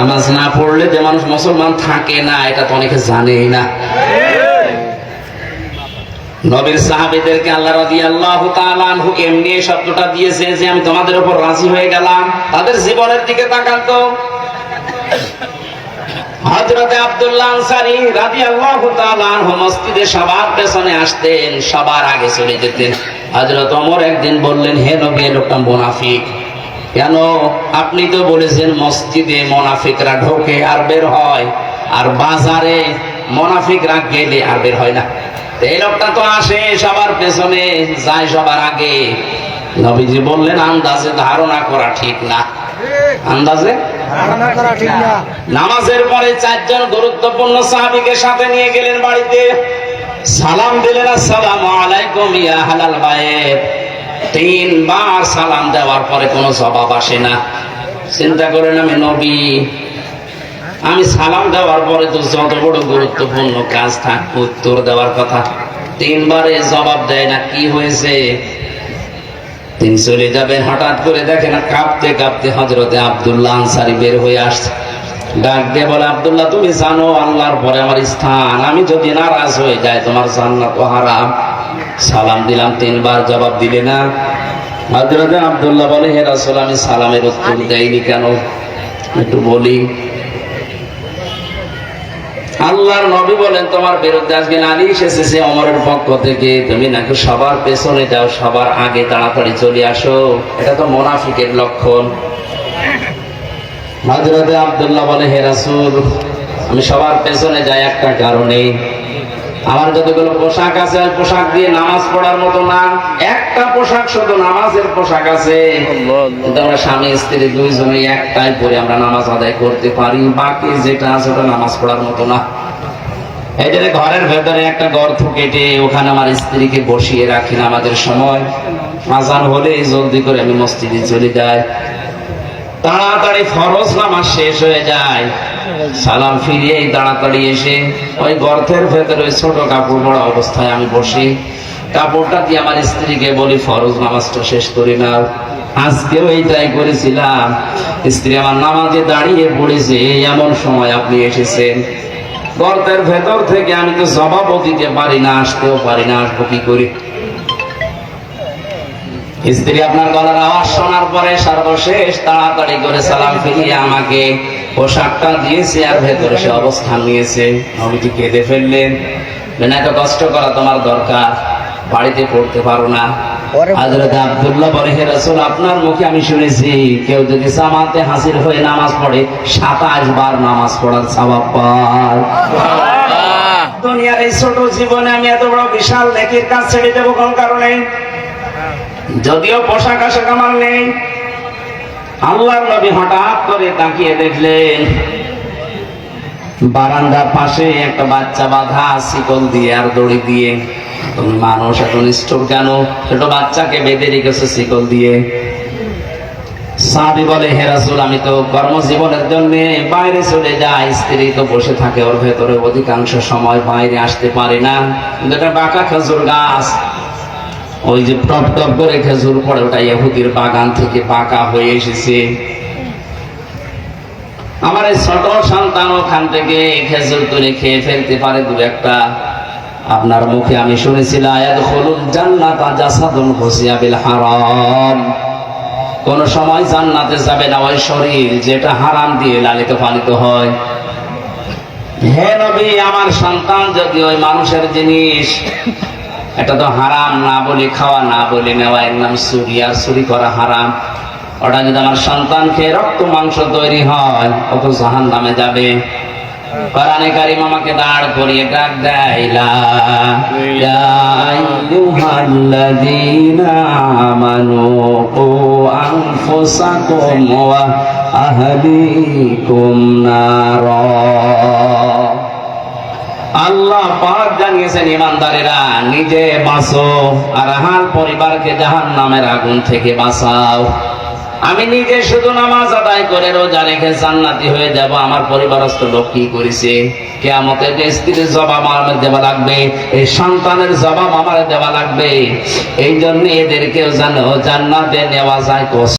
নামাজ না পড়লে যে মানুষ মুসলমান থাকে না, এটা তো অনেকে জানেই না। নবীর সাহাবীদেরকে আল্লাহ রাদিয়াল্লাহু তাআলা আনহু এমনি শব্দটা দিয়েছে যে আমি তোমাদের উপর রাজি হয়ে গেলাম। তাদের জীবনের দিকে তাকান তো। হযরতে আব্দুল্লাহ আনসারী রাদিয়াল্লাহু তাআলা আনহু মসজিদে সবার পেছনে আসতেন, সবার আগে চলে যেতেন। হযরত ওমর একদিন বললেন, হে নবী লোকটা মুনাফিক। কেন? আপনি তো বলেছেন মসজিদে মোনাফিকরা ঢোকে আর বের হয় আর বাজারে মোনাফিকরা গেলে আর বের হয় না। এই লোকটা তো আসে সবার পেছনে যায় সবার আগে। নবীজি বললেন আন্দাজে ধারণা করা ঠিক না। আন্দাজে? নামাজের পরে চারজন গুরুত্বপূর্ণ সাহাবিকে সাথে নিয়ে গেলেন বাড়িতে। সালাম দিলেন আসসালামু আলাইকুম ইয়া হালাল বায়ের তিনবার সালাম দেওয়ার পরে কোনো জবাব আসে না। চিন্তা করেন আমি নবী। আমি সালাম দেওয়ার পরে তো যত বড় গুরুত্বপূর্ণ কাজ থাক, উত্তর দেওয়ার কথা। তিনবারে জবাব দেয় না, কি হয়েছে? তিনি চলে যাবেন, হঠাৎ করে দেখেন কাঁপতে কাঁপতে হজরতে আব্দুল্লাহ আনসারি বের হয়ে আসছে। ডাক দিয়ে বলে, আব্দুল্লাহ, তুমি জানো আল্লাহর পরে আমার স্থান। আমি যদি নারাজ হয়ে যায় তোমার জান্নাত হারাম। সালাম দিলাম তিনবার জবাব দিলে না। হজরতে আবদুল্লাহ বলে হে রাসূল আমি সালামের উত্তর দেইনি কেন? একটু বলি। আল্লাহর নবী বলেন তোমার বিরুদ্ধে আজকে নালিশ এসেছে সে অমরের পক্ষ থেকে। তুমি নাকি সবার পেছনে যাও সবার আগে তাড়াতাড়ি চলে আসো। এটা তো মোনাফিকের লক্ষণ। হজরতে আবদুল্লাহ বলে হে রাসূল আমি সবার পেছনে যাই একটা কারণে। আমার যতগুলো পোশাক আছে ওই পোশাক দিয়ে নামাজ পড়ার মতো না। একটা পোশাক শুধু নামাজের পোশাক আছে। কিন্তু আমরা স্বামী স্ত্রী দুইজনে একটাই পরে আমরা নামাজ আদায় করতে পারি। বাকি যেটা আছে ওটা নামাজ পড়ার মতো না। এই জন্য ঘরের ভেতরে একটা গর্ত কেটে ওখানে আমার স্ত্রীকে বসিয়ে রাখি নামাজের সময়। আজান হলে জলদি করে আমি মসজিদে চলে যাই। তাড়াতাড়ি ফরজ নামাজ শেষ হয়ে যায়। সালাম ফিরিয়ে তাড়াতাড়ি এসে ওই গর্তের ভেতরে ওই ছোট কাপড় পরা অবস্থায় আমি বসি। কাপড়টা দিয়ে আমার স্ত্রীকে বলি, ফরজ নামাজটা শেষ করি নাও। আজকেও এইটাই করেছিলাম। স্ত্রী আমার নামাজে দাঁড়িয়ে পড়েছে, এমন সময় আপনি এসেছেন। গর্তের ভেতর থেকে আমি তো জবাবও দিতে পারি না, আসতেও পারি না, আসব কি করি? স্ত্রী আপনার গলার আওয়াজ শোনার পরে সর্বশেষ তাড়াতাড়ি করে সালাম ফিরিয়ে আমাকে পোশাকটা দিয়েছে আর ভেতরে সে অবস্থান নিয়েছে। নবীজি কেঁদে ফেললেন। এত কষ্ট করা তোমার দরকার। বাড়িতে পড়তে পারো না। আব্দুল্লাহ বলে হে রাসূল আপনার মুখে আমি শুনেছি কেউ যদি জামাতে হাজির হয়ে নামাজ পড়ে সাতাশ বার নামাজ পড়ার পায়। দুনিয়ার এই ছোট জীবনে আমি এত বড় বিশাল নেকির কাজ ছেড়ে দেবো কোন কারণে? যদিও পোশাক আশাক আমার নেই। আল্লাহর নবী হঠাৎ করে তাকিয়ে দেখলেন, বারান্দার পাশে একটা বাচ্চা বাঁধা, শিকল দিয়ে আর দড়ি দিয়ে। তুমি মানুষ এত নিষ্ঠুর কেন? ছোট বাচ্চাকে বেঁধে রেখেছে শিকল দিয়ে। সাহাবি বলে, হে রাসূল, আমি তো কর্মজীবনের জন্য বাইরে চলে যাই। স্ত্রী তো বসে থাকে, ওর ভেতরে অধিকাংশ সময় বাইরে আসতে পারে না। বাঁকা খেজুর গাছ। ওই যে টপ টপ করে খেজুর পড়ে, ওটা ইহুদির বাগান থেকে পাকা হয়ে এসেছে। আমার এই ছোট সন্তান ওখান থেকে খেজুর তুলে খেয়ে ফেলতে পারে দু একটা। আপনার মুখে আমি শুনেছিলাম হারাম। কোন সময় জান্নাতে যাবে না, ওই শরীর যেটা হারাম দিয়ে লালিত পালিত হয়। হে নবী, আমার সন্তান যদি ওই মানুষের জিনিস এটা তো হারাম, না বলি খাওয়া, না বলি নেওয়া, এর নাম চুরি, আর চুরি করা হারাম। ওটা যদি আমার সন্তান খেয়ে রক্ত মাংস তৈরি হয়, ও তো জাহান নামে যাবে। কোরআনে কারিম আমাকে দাঁড় করিয়ে ডাক দেয় আহলিকুম নারা। আল্লাহ পাক জানিয়েছেন ইমানদারেরা নিজে বাঁচো আর হার পরিবারকে জাহান নামের আগুন থেকে বাঁচাও। আমি নিজে শুধু নামাজ আদায় করে রোজা রেখে জান্নাতি হয়ে যাব। আমার পরিবারস্থ লোক কি করেছে? কেয়ামতে যে স্ত্রীর জবাব আমার দেওয়া লাগবে, এই সন্তানের জবাব আমার দেওয়া লাগবে। এই জন্য এদেরকেও জানো জান্নাতে নেওয়া যায়।